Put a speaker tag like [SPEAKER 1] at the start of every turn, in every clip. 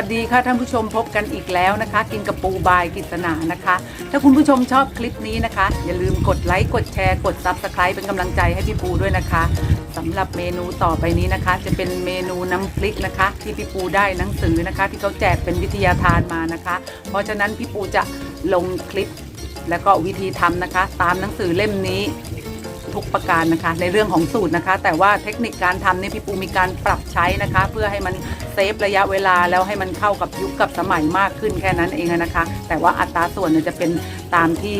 [SPEAKER 1] วัสดีค่ะท่านผู้ชมพบกันอีกแล้วนะคะ กินกับปูบายกิษณานะคะ ถ้าคุณผู้ชมชอบคลิปนี้นะคะ อย่าลืมกดไลค์กดแชร์กดซับสไคร b ์เป็นกำลังใจให้พี่ปูด้วยนะคะสำหรับเมนูต่อไปนี้นะคะ จะเป็นเมนูน้ำพริกนะคะ ที่พี่ปูได้หนังสือนะคะ ที่เขาแจกเป็นวิทยาทานมานะคะ เพราะฉะนั้นพี่ปูจะลงคลิป แล้วก็วิธีทำนะคะ ตามหนังสือเล่มนี้ ทุกประการนะคะ ในเรื่องของสูตรนะคะ แต่ว่าเทคนิคการทำเนี่ยพี่ปูมีการปรับใช้นะคะ เพื่อให้มันเซฟระยะเวลาแล้วให้มันเข้ากับยุคกับสมัยมากขึ้นแค่นั้นเองนะคะ แต่ว่าอัตราส่วนเนี่ยจะเป็นตามที่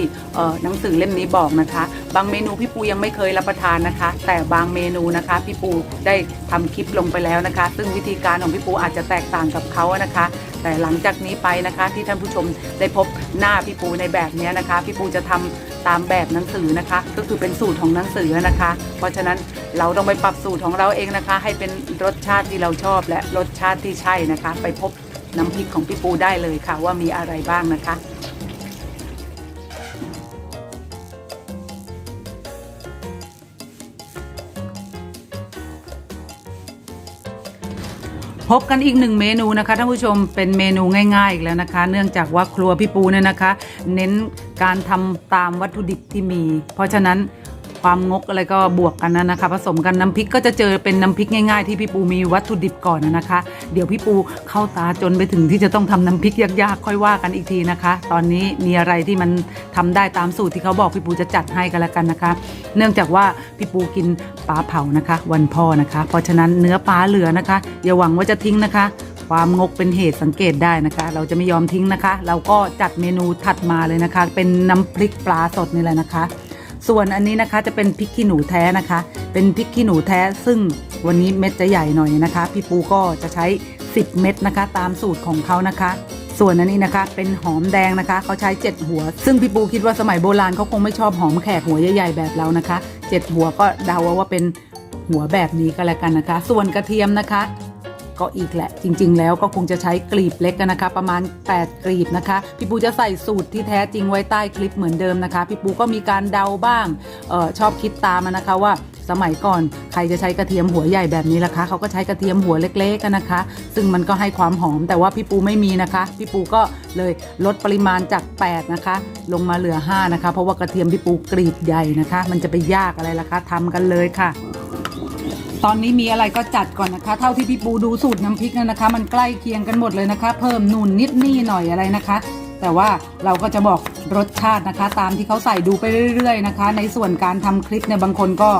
[SPEAKER 1] หนังสือเล่มนี้บอกนะคะ บางเมนูพี่ปูยังไม่เคยรับประทานนะคะ แต่บางเมนูนะคะพี่ปูได้ทำคลิปลงไปแล้วนะคะ ซึ่งวิธีการของพี่ปูอาจจะแตกต่างกับเขานะคะแต่หลังจากนี้ไปนะคะที่ท่านผู้ชมได้พบหน้าพี่ปูในแบบนี้นะคะ พี่ปูจะทำ ตามแบบหนังสือนะคะ ก็คือเป็นสูตรของหนังสือนะคะ เพราะฉะนั้นเราต้องไปปรับสูตรของเราเองนะคะ ให้เป็นรสชาติที่เราชอบและรสชาติที่ใช่นะคะ ไปพบน้ำพริกของพี่ปูได้เลยค่ะว่ามีอะไรบ้างนะคะ พบกันอีกหนึ่งเมนูนะคะท่านผู้ชมเป็นเมนูง่ายๆอีกแล้วนะคะ เนื่องจากว่าครัวพี่ปูเนี่ยนะคะ เน้นการทำตามวัตถุดิบที่มี เพราะฉะนั้น ความงกอะไรก็บวกกันนะนะคะ ผสมกันน้ำพริกก็จะเจอเป็นน้ำพริกง่ายๆที่พี่ปูมีวัตถุดิบก่อนนะคะ เดี๋ยวพี่ปูเข้าตาจนไปถึงที่จะต้องทำน้ำพริกยากๆ ค่อยว่ากันอีกทีนะคะ ตอนนี้มีอะไรที่มันทำได้ตามสูตรที่เขาบอกพี่ปูจะจัดให้กันแล้วกันนะคะ เนื่องจากว่าพี่ปูกินปลาเผานะคะ วันพ่อนะคะ เพราะฉะนั้นเนื้อปลาเหลือนะคะ อย่าหวังว่าจะทิ้งนะคะความงกเป็นเหตุสังเกตได้นะคะ เราจะไม่ยอมทิ้งนะคะ เราก็จัดเมนูถัดมาเลยนะคะ เป็นน้ำพริกปลาสดนี่แหละนะคะ ส่วนอันนี้นะคะจะเป็นพริกขี้หนูแท้นะคะ เป็นพริกขี้หนูแท้ ซึ่งวันนี้เม็ดจะใหญ่หน่อยนะคะ พี่ปูก็จะใช้ 10 เม็ดนะคะ ตามสูตรของเขานะคะส่วนอันนี้นะคะเป็นหอมแดงนะคะเขาใช้ 7 หัว ซึ่งพี่ปูคิดว่าสมัยโบราณเขาคงไม่ชอบหอมแขกหัวใหญ่ๆแบบเรานะคะ 7 หัวก็เดาว่าเป็นหัวแบบนี้ก็แล้วกันนะคะ ส่วนกระเทียมนะคะ ก็อีกแหละ จริง ๆ แล้วก็คงจะใช้กลีบเล็กกันนะคะ ประมาณ 8 กลีบนะคะ พี่ปูจะใส่สูตรที่แท้จริงไว้ใต้คลิปเหมือนเดิมนะคะ พี่ปูก็มีการเดาบ้างออชอบคิดตามนะคะว่าสมัยก่อนใครจะใช้กระเทียมหัวใหญ่แบบนี้ล่ะคะเขาก็ใช้กระเทียมหัวเล็กๆกันนะคะ ซึ่งมันก็ให้ความหอมแต่ว่าพี่ปูไม่มีนะคะ พี่ปูก็เลยลดปริมาณจาก 8 นะคะ ลงมาเหลือ 5 นะคะ เพราะว่ากระเทียมพี่ปูกรีดใหญ่นะคะ มันจะไปยากอะไรล่ะคะทำกันเลยค่ะ ตอนนี้มีอะไรก็จัดก่อนนะคะ เท่าที่พี่ปูดูสูตรน้ำพริกนั่นนะคะ มันใกล้เคียงกันหมดเลยนะคะ เพิ่มนู่นนิดนี่หน่อยอะไรนะคะ แต่ว่าเราก็จะบอกรสชาตินะคะ ตามที่เขาใส่ดูไปเรื่อย ๆ นะคะ ในส่วนการทำคลิปเนี่ยบางคนก็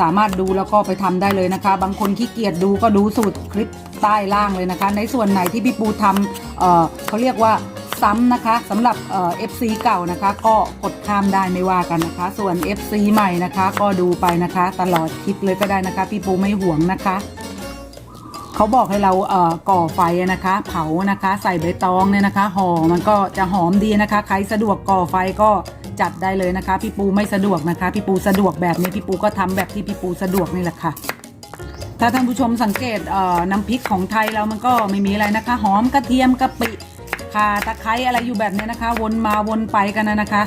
[SPEAKER 1] สามารถดูแล้วก็ไปทำได้เลยนะคะ บางคนขี้เกียจดูก็ดูสูตรคลิปใต้ล่างเลยนะคะ ในส่วนไหนที่พี่ปูทำเเขาเรียกว่า ซ้ำนะคะสำหรับเอ่อ FC เก่านะคะ ก็กดข้ามได้ไม่ว่ากันนะคะ ส่วน FC ใหม่นะคะ ก็ดูไปนะคะ ตลอดคลิปเลยก็ได้นะคะ พี่ปูไม่ห่วงนะคะเขาบอกให้เราเอ่อก่อไฟนะคะ เผานะคะ ใส่ใบตองเนี่ยนะคะห่อมันก็จะหอมดีนะคะ ใครสะดวกก่อไฟก็จัดได้เลยนะคะ พี่ปูไม่สะดวกนะคะ พี่ปูสะดวกแบบนี้พี่ปูก็ทำแบบที่พี่ปูสะดวกนี่แหละค่ะ ถ้าท่านผู้ชมสังเกตเอ่อน้ำพริกของไทยเรามันก็ไม่มีอะไรนะคะ หอมกระเทียมกะปิ ข่าตะไคร้อะไรอยู่แบบนี้นะคะ วนมาวนไปกันนะคะ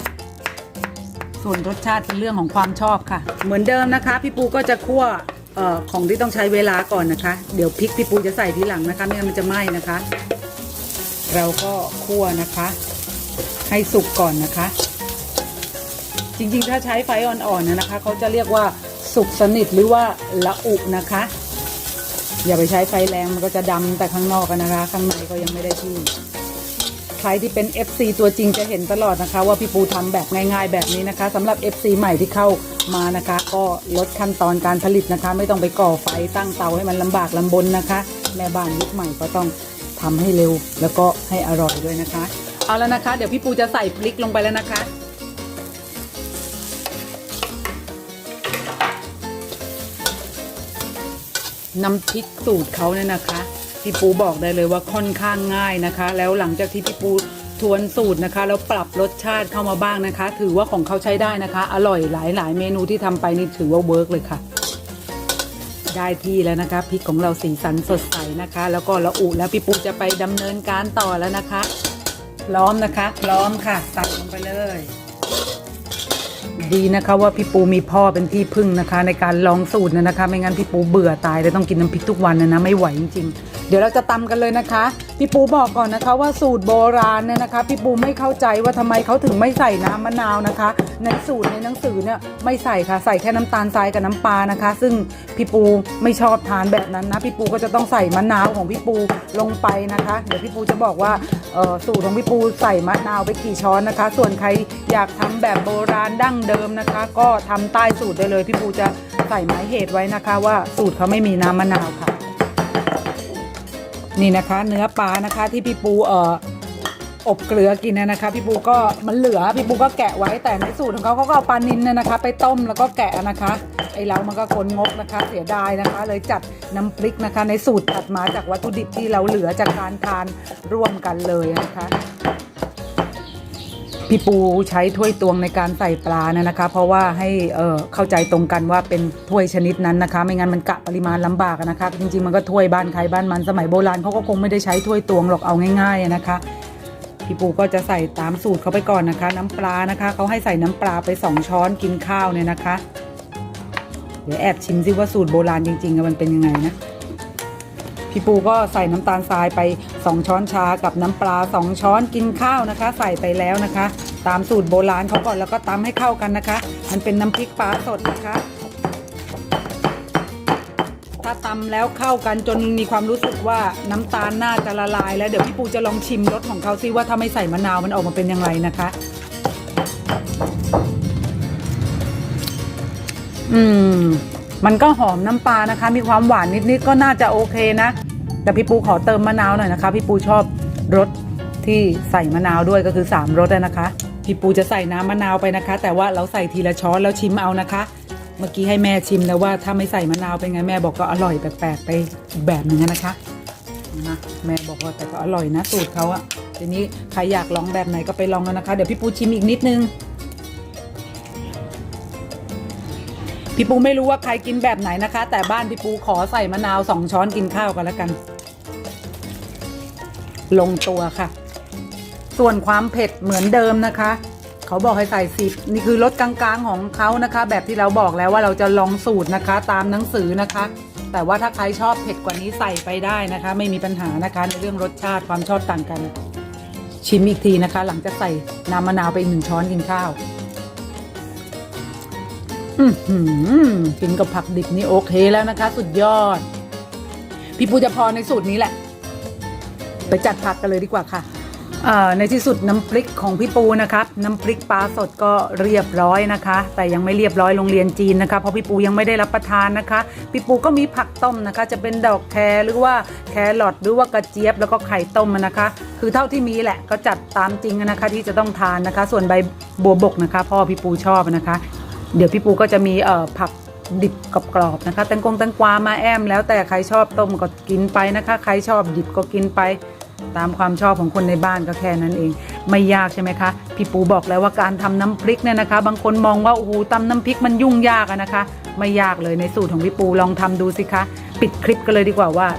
[SPEAKER 1] ส่วนรสชาติเป็นเรื่องของความชอบค่ะ เหมือนเดิมนะคะ พี่ปูก็จะคั่วเอ่อของที่ต้องใช้เวลาก่อนนะคะ เดี๋ยวพริกพี่ปูจะใส่ทีหลังนะคะไม่งั้นมันจะไหม้นะคะ เราก็คั่วนะคะ ให้สุกก่อนนะคะ จริงๆ ถ้าใช้ไฟอ่อนๆนะนะคะเขาจะเรียกว่าสุกสนิทหรือว่าละอุนะคะ อย่าไปใช้ไฟแรงมันก็จะดำแต่ข้างนอกกันนะคะ ข้างในก็ยังไม่ได้ที่ ใครที่เป็น FC ตัวจริงจะเห็นตลอดนะคะ ว่าพี่ปูทำแบบง่ายๆแบบนี้นะคะสำหรับ FC ใหม่ที่เข้ามานะคะ ก็ลดขั้นตอนการผลิตนะคะ ไม่ต้องไปก่อไฟตั้งเตาให้มันลำบากลำบนนะคะ แม่บ้านยุคใหม่ก็ต้องทำให้เร็วแล้วก็ให้อร่อยด้วยนะคะ เอาแล้วนะคะ เดี๋ยวพี่ปูจะใส่พริกลงไปแล้วนะคะน้ำพริกสูตรเขาเนี่ยนะคะ พี่ปูบอกได้เลยว่าค่อนข้างง่ายนะคะ แล้วหลังจากที่พี่ปูทวนสูตรนะคะ แล้วปรับรสชาติเข้ามาบ้างนะคะ ถือว่าของเขาใช้ได้นะคะ อร่อยหลาย ๆ เมนูที่ทำไปนี่ถือว่าเวิร์กเลยค่ะ ได้ที่แล้วนะคะพริกของเราสีสันสดใสนะคะ แล้วก็ละอุแล้วพี่ปูจะไปดำเนินการต่อแล้วนะคะพร้อมนะคะพร้อมค่ะใส่ลงไปเลย ดีนะคะว่าพี่ปูมีพ่อเป็นที่พึ่งนะคะ ในการลองสูตรนะนะคะไม่งั้นพี่ปูเบื่อตายเลยต้องกินน้ำพริกทุกวันนะนะไม่ไหวจริงๆ เดี๋ยวเราจะตำกันเลยนะคะ พี่ปูบอกก่อนนะคะว่าสูตรโบราณเนี่ยนะคะ พี่ปูไม่เข้าใจว่าทำไมเขาถึงไม่ใส่น้ำมะนาวนะคะ ในสูตรในหนังสือเนี่ยไม่ใส่ค่ะใส่แค่น้ำตาลทรายกับน้ำปลานะคะ ซึ่งพี่ปูไม่ชอบทานแบบนั้นนะพี่ปูก็จะต้องใส่มะนาวของพี่ปูลงไปนะคะ เดี๋ยวพี่ปูจะบอกว่า สูตรของพี่ปูใส่มะนาวไปกี่ช้อนนะคะ ส่วนใครอยากทำแบบโบราณดั้งเดิมนะคะ ก็ทำใต้สูตรได้เลยพี่ปูจะใส่หมายเหตุไว้นะคะว่าสูตรเขาไม่มีน้ำมะนาวค่ะ นี่นะคะ เนื้อปลานะคะที่พี่ปูเอ่อ อบเกลือกินนะนะคะ พี่ปูก็มันเหลือพี่ปูก็แกะไว้แต่ในสูตรของเขาเขาก็เอาปลานิลเนี่ยนะคะ ไปต้มแล้วก็แกะนะคะไอ้เรามันก็คนงกนะคะ เสียดายนะคะ เลยจัดน้ำพริกนะคะ ในสูตรตัดมาจากวัตถุดิบที่เราเหลือจากการทานร่วมกันเลยนะคะพี่ปูใช้ถ้วยตวงในการใส่ปลานะนะคะ เพราะว่าให้เเข้าใจตรงกันว่าเป็นถ้วยชนิดนั้นนะคะ ไม่งั้นมันกะปริมาณลำบากนะคะ จริงๆมันก็ถ้วยบ้านใครบ้านมันสมัยโบราณเขาก็คงไม่ได้ใช้ถ้วยตวงหรอกเอาง่ายๆนะคะ พี่ปูก็จะใส่ตามสูตรเขาไปก่อนนะคะ น้ำปลานะคะเขาให้ใส่น้ำปลาไปสองช้อนกินข้าวเนี่ยนะคะ เดี๋ยวแอบชิมซิว่าสูตรโบราณจริงๆมันเป็นยังไงนะพี่ปูก็ใส่น้ำตาลทรายไป 2 ช้อนชากับน้ำปลา 2 ช้อนกินข้าวนะคะ ใส่ไปแล้วนะคะ ตามสูตรโบราณเขาก่อนแล้วก็ตำให้เข้ากันนะคะ มันเป็นน้ำพริกปลาสดนะคะ ถ้าตำแล้วเข้ากันจนมีความรู้สึกว่าน้ำตาลน่าจะละลาย แล้วเดี๋ยวพี่ปูจะลองชิมรสของเขาซิว่าถ้าไม่ใส่มะนาวมันออกมาเป็นยังไงนะคะ อืม มันก็หอมน้ำปลานะคะ มีความหวานนิดๆก็น่าจะโอเคนะ แต่พี่ปูขอเติมมะนาวหน่อยนะคะ พี่ปูชอบรสที่ใส่มะนาวด้วยก็คือ3รสนะคะ พี่ปูจะใส่น้ำมะนาวไปนะคะ แต่ว่าเราใส่ทีละช้อนแล้วชิมเอานะคะ เมื่อกี้ให้แม่ชิมแล้วว่าถ้าไม่ใส่มะนาวเป็นไงแม่บอกก็อร่อยแปลกๆไปอีกแบบหนึ่งอะนะคะนะแม่บอกว่าแต่ก็อร่อยนะสูตรเขาอะทีนี้ใครอยากลองแบบไหนก็ไปลองกันนะคะ เดี๋ยวพี่ปูชิมอีกนิดนึง พี่ปูไม่รู้ว่าใครกินแบบไหนนะคะ แต่บ้านพี่ปูขอใส่มะนาวสองช้อนกินข้าวกันแล้วกัน ลงตัวค่ะ ส่วนความเผ็ดเหมือนเดิมนะคะ เขาบอกให้ใส่สิบนี่คือรสกลางๆของเขานะคะ แบบที่เราบอกแล้วว่าเราจะลองสูตรนะคะ ตามหนังสือนะคะ แต่ว่าถ้าใครชอบเผ็ดกว่านี้ใส่ไปได้นะคะ ไม่มีปัญหานะคะในเรื่องรสชาติความชอบต่างกัน ชิมอีกทีนะคะ หลังจากใส่น้ำมะนาวไปอีกหนึ่งช้อนกินข้าวอือหือกินกับผักดิบนี่โอเคแล้วนะคะ สุดยอด พี่ปูจะพอในสูตรนี้แหละ ไปจัดผักกันเลยดีกว่าค่ะ ในที่สุดน้ำพริกของพี่ปูนะครับน้ำพริกปลาสดก็เรียบร้อยนะคะ แต่ยังไม่เรียบร้อยโรงเรียนจีนนะคะเพราะพี่ปูยังไม่ได้รับประทานนะคะพี่ปูก็มีผักต้มนะคะ จะเป็นดอกแครหรือว่าแครอทหรือว่ากระเจี๊ยบแล้วก็ไข่ต้มนะคะ คือเท่าที่มีแหละก็จัดตามจริงนะคะ ที่จะต้องทานนะคะ ส่วนใบบัวบกนะคะ พ่อพี่ปูชอบนะคะ เดี๋ยวพี่ปูก็จะมีเอ่อผักดิบกรอบๆนะคะแตงกงแตงกวามาแอมแล้วแต่ใครชอบต้มก็กินไปนะคะ ใครชอบดิบก็กินไป ตามความชอบของคนในบ้านก็แค่นั้นเอง ไม่ยากใช่ไหมคะพี่ปูบอกแล้วว่าการทำน้ำพริกเนี่ยนะคะ บางคนมองว่าโอ้โหตำน้ำพริกมันยุ่งยากนะคะ ไม่ยากเลยในสูตรของพี่ปูลองทำดูสิคะ ปิดคลิปกันเลยดีกว่าว่า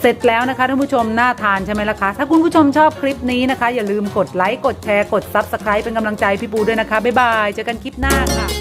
[SPEAKER 1] เสร็จแล้วนะคะท่านผู้ชมน่าทานใช่ไหมล่ะคะ ถ้าคุณผู้ชมชอบคลิปนี้นะคะ อย่าลืมกดไลค์กดแชร์กด Subscribe เป็นกำลังใจพี่ปูด้วยนะคะบ๊ายบายเจอกันคลิปหน้าค่ะ